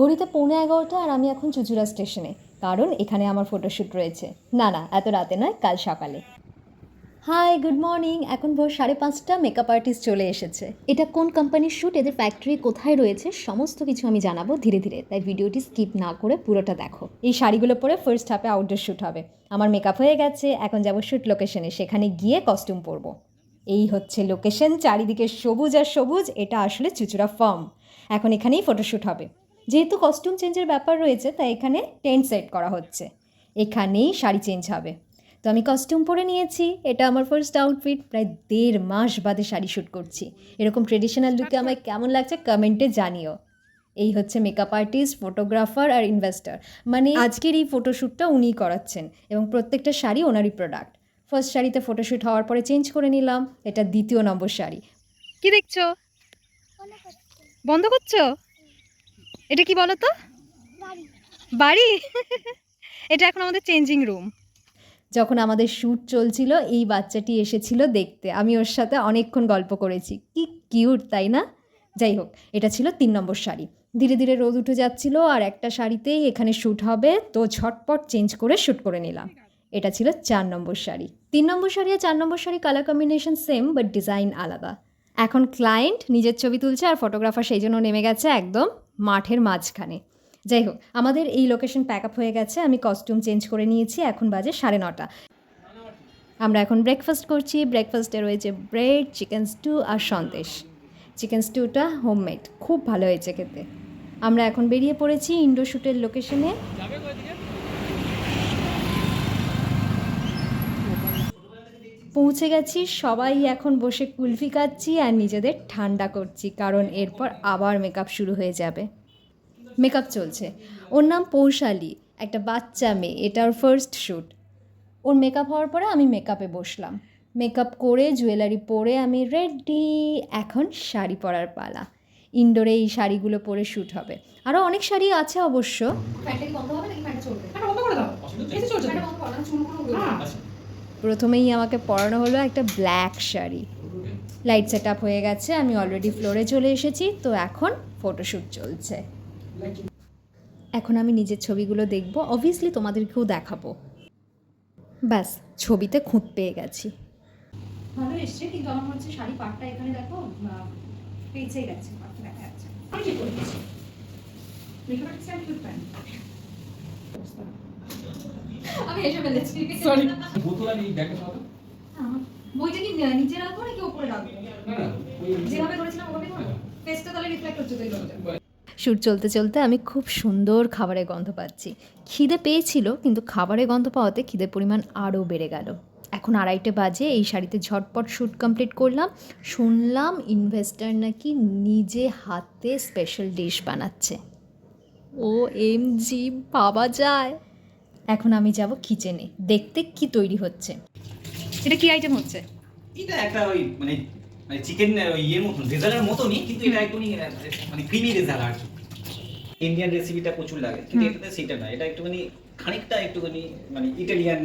ঘড়িতে পৌনে এগারোটা আর আমি এখন চুচুড়া স্টেশনে। কারণ এখানে আমার ফটোশ্যুট রয়েছে। না না, এত রাতে নয়, কাল সকালে। Hi, good morning. এখন ভোর সাড়ে পাঁচটা মেকআপ আর্টিস্ট চলে এসেছে। এটা কোন কোম্পানির শ্যুট এদের ফ্যাক্টরি কোথায় রয়েছে? সমস্ত কিছু আমি জানাব ধীরে ধীরে। তাই ভিডিওটি স্কিপ না করে পুরোটা দেখো। এই শাড়িগুলো পরে ফার্স্ট হাফে আউটডোর শ্যুট হবে। আমার মেকআপ হয়ে গেছে। এখন যাব শ্যুট লোকেশনে সেখানে গিয়ে কস্টিউম পরবো। এই হচ্ছে লোকেশন চারিদিকে সবুজ আর সবুজ। এটা আসলে চুচুড়া ফার্ম এখন এখানেই ফটোশ্যুট হবে। যেহেতু কস্টিউম চেঞ্জের ব্যাপার রয়েছে তাই এখানে টেন্ট সেট করা হচ্ছে। এখানেই শাড়ি চেঞ্জ হবে। তো আমি কস্টিউম পরে নিয়েছি এটা আমার ফার্স্ট আউটফিট প্রায় দেড় মাস বাদে শাড়ি শ্যুট করছি। এরকম ট্রেডিশনাল লুকে আমায় কেমন লাগছে কমেন্টে জানিও। এই হচ্ছে মেকআপ আর্টিস্ট ফটোগ্রাফার আর ইনভেস্টার মানে আজকের এই ফটোশ্যুটটা উনিই করাচ্ছেন এবং প্রত্যেকটা শাড়ি ওনারই প্রোডাক্ট ফার্স্ট শাড়িতে ফটোশ্যুট হওয়ার পরে চেঞ্জ করে নিলাম এটা দ্বিতীয় নম্বর শাড়ি। কি দেখছ? বন্ধ করছ? এটা কি বলো তো বাড়ি? এটা এখন আমাদের চেঞ্জিং রুম যখন আমাদের শ্যুট চলছিল এই বাচ্চাটি এসেছিল দেখতে। আমি ওর সাথে অনেকক্ষণ গল্প করেছি। কি কিউট তাই না? যাই হোক এটা ছিল তিন নম্বর শাড়ি। ধীরে ধীরে রোদ উঠে যাচ্ছিল আর একটা শাড়িতেই এখানে শ্যুট হবে। তো ঝটপট চেঞ্জ করে শ্যুট করে নিলাম। এটা ছিল চার নম্বর শাড়ি। তিন নম্বর শাড়ি আর চার number sari colour combination same but design আলাদা। এখন ক্লায়েন্ট নিজের ছবি তুলছে আর ফটোগ্রাফার সেই জন্য নেমে গেছে একদম মাঠের মাঝখানে। যাই হোক, আমাদের এই লোকেশন প্যাক আপ হয়ে গেছে। আমি কস্টিউম চেঞ্জ করে নিয়েছি। এখন বাজে সাড়ে নটা। আমরা এখন ব্রেকফাস্ট করছি। ব্রেকফাস্টে রয়েছে ব্রেড চিকেন স্টু আর সন্দেশ। চিকেন স্টুটা হোমমেড খুব ভালো হয়েছে খেতে। আমরা এখন বেরিয়ে পড়েছি ইন্ডো শ্যুটের লোকেশনে পৌঁছে গেছি সবাই এখন বসে কুলফি খাচ্ছি আর নিজেদের ঠান্ডা করছি কারণ এরপর আবার মেকআপ শুরু হয়ে যাবে। মেকআপ চলছে। ওর নাম পৌশালী একটা বাচ্চা মেয়ে এটা ওর ফার্স্ট শ্যুট ওর মেকআপ হওয়ার পরে আমি মেকআপে বসলাম। মেকআপ করে জুয়েলারি পরে আমি রেডি এখন শাড়ি পরার পালা। ইনডোরে এই শাড়িগুলো পরে শ্যুট হবে। আরও অনেক শাড়ি আছে অবশ্য। প্রথমেই আমাকে পরানো হলো একটা black sari. Light set up হয়ে গেছে, আমি অলরেডি ফ্লোরে চলে এসেছি, তো এখন ফটোশ্যুট চলছে। এখন আমি নিজের ছবিগুলো দেখব অবভিয়াসলি তোমাদেরকেও দেখাবো। ব্যাস, ছবিতে খুঁত পেয়ে গেছি। ভালো এসছে, কিন্তু আমার হচ্ছে শাড়ি পাটটা এখানে দেখো পেঁচে গেছে, পাটটা দেখা যাচ্ছে। আমি ঠিক করে দিচ্ছি আমি এসে ফেলেছি। সরি বোতল আর এই ব্যাগটা সহ বইটা কি নিচে রাখব নাকি উপরে রাখব? না না ওই যেভাবে করেছিলাম ওভাবে করব ফেসটা তাহলে রিফ্লেক্ট হচ্ছে তো শ্যুট চলতে চলতে আমি খুব সুন্দর খাবারের গন্ধ পাচ্ছি। খিদে পেয়েছিল কিন্তু খাবারের গন্ধ পাওয়াতে খিদের পরিমাণ আরও বেড়ে গেল। এখন আড়াইটে বাজে এই শাড়িতে ঝটপট শ্যুট কমপ্লিট করলাম। শুনলাম ইনভেস্টার নাকি নিজে হাতে স্পেশাল ডিশ বানাচ্ছে। ও এম জি পাওয়া যায়। এখন আমি যাব কিচেনে দেখতে কি তৈরি হচ্ছে। এটা কি আইটেম হচ্ছে? এটা একটা ওই মানে মানে চিকেন ইয়ের মতন রেজালার মতনই কিন্তু এটা একটুখানি মানে ক্রিমি রেজালা আর কি ইন্ডিয়ান রেসিপিটা প্রচুর লাগে কিন্তু। এটাতে সেটা না এটা একটুখানি খানিকটা একটুখানি মানে ইটালিয়ান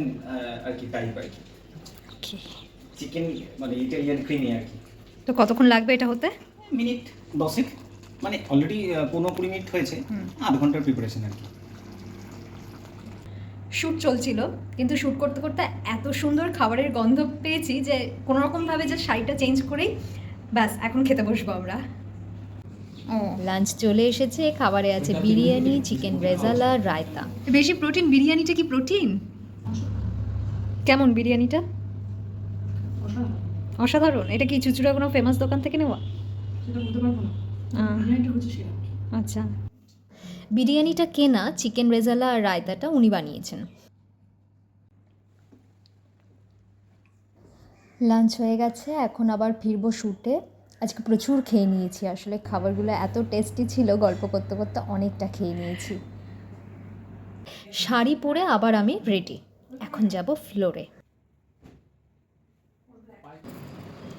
আর কি টাইপ আর কি। চিকেন মানে ইটালিয়ান ক্রিমি আর কি। তো কতক্ষণ লাগবে এটা হতে? মিনিট দশেক মানে অলরেডি পনেরো কুড়ি মিনিট হয়েছে। আধ ঘণ্টার প্রিপারেশন আর কি। শ্যুট চলছিল কিন্তু শ্যুট করতে করতে এত সুন্দর খাবারের গন্ধ পেয়েছি যে কোনো রকমভাবে যে শাড়িটা চেঞ্জ করেই ব্যাস এখন খেতে বসবো আমরা। ও। লাঞ্চ চলে এসেছে খাবারে আছে বিরিয়ানি চিকেন রেজালা রায়তা বেশি প্রোটিন বিরিয়ানিটা কি প্রোটিন কেমন বিরিয়ানিটা? অসাধারণ। এটা কি চুচুড়া কোনো ফেমাস দোকান থেকে নেওয়া? আচ্ছা। বিরিয়ানিটা কেনা চিকেন রেজালা আর রায়তাটা উনি বানিয়েছেন। লাঞ্চ হয়ে গেছে এখন আবার ফিরবো শ্যুটে আজকে প্রচুর খেয়ে নিয়েছি আসলে খাবারগুলো এত টেস্টি ছিল গল্প করতে করতে অনেকটা খেয়ে নিয়েছি। শাড়ি পরে আবার আমি রেডি এখন যাব ফ্লোরে।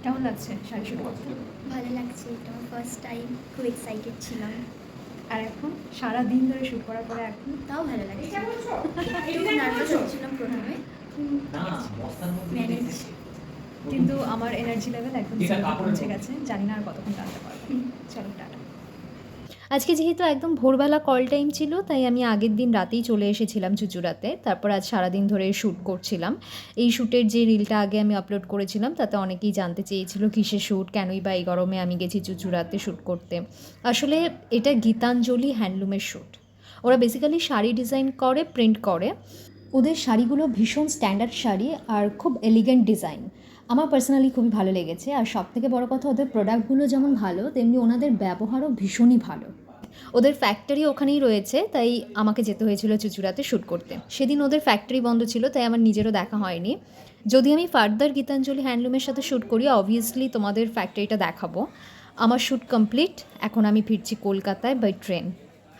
কেমন লাগছে শাড়ি শুরু করতে ভালো লাগছে এটা ফার্স্ট টাইম খুব এক্সাইটেড ছিলাম। আর এখন সারা দিন ধরে শুট করার পরে এখন তাও ভালো লাগে নার্ভাস হচ্ছিলাম প্রথমে। ম্যানেজ কিন্তু আমার এনার্জি লেভেল একদম পৌঁছে গেছে। জানি না আর কতক্ষণ টানতে পারব। চলো টাটা আজকে যেহেতু একদম ভোরবেলা কল টাইম ছিল, তাই আমি আগের দিন রাতেই চলে এসেছিলাম চুচুড়াতে। তারপর আজ সারাদিন ধরে শ্যুট করছিলাম। এই শ্যুটের যে রিলটা আগে আমি আপলোড করেছিলাম, তাতে অনেকেই জানতে চেয়েছিল কিসের শ্যুট কেনই বা এই গরমে আমি গেছি চুচুড়াতে শ্যুট করতে। আসলে এটা গীতাঞ্জলি হ্যান্ডলুমের শ্যুট ওরা বেসিক্যালি শাড়ি ডিজাইন করে প্রিন্ট করে। ওদের শাড়িগুলো ভীষণ স্ট্যান্ডার্ড শাড়ি আর খুব এলিগেন্ট ডিজাইন আমার পার্সোনালি খুবই ভালো লেগেছে। আর সব থেকে বড় কথা, ওদের প্রোডাক্টগুলো যেমন ভালো, তেমনি ওনাদের ব্যবহারও ভীষণই ভালো। ওদের ফ্যাক্টরি ওখানেই রয়েছে, তাই আমাকে যেতে হয়েছিল চুচুড়াতে শ্যুট করতে। সেদিন ওদের ফ্যাক্টরি বন্ধ ছিল, তাই আমার নিজেরও দেখা হয়নি। যদি আমি ফার্দার গীতাঞ্জলি হ্যান্ডলুমের সাথে শ্যুট করি অবভিয়াসলি তোমাদের ফ্যাক্টরিটা দেখাবো। আমার শ্যুট কমপ্লিট এখন আমি ফিরছি কলকাতায় বাই ট্রেন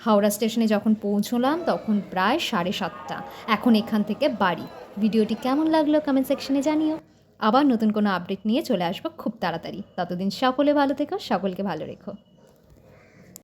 হাওড়া স্টেশনে যখন পৌঁছলাম, তখন প্রায় সাড়ে সাতটা। এখন এখান থেকে বাড়ি। ভিডিওটি কেমন লাগল কমেন্ট সেকশনে জানিও। আবার নতুন কোনো আপডেট নিয়ে চলে আসব খুব তাড়াতাড়ি। ততদিন সকলে ভালো থেকো, সকলকে ভালো রেখো।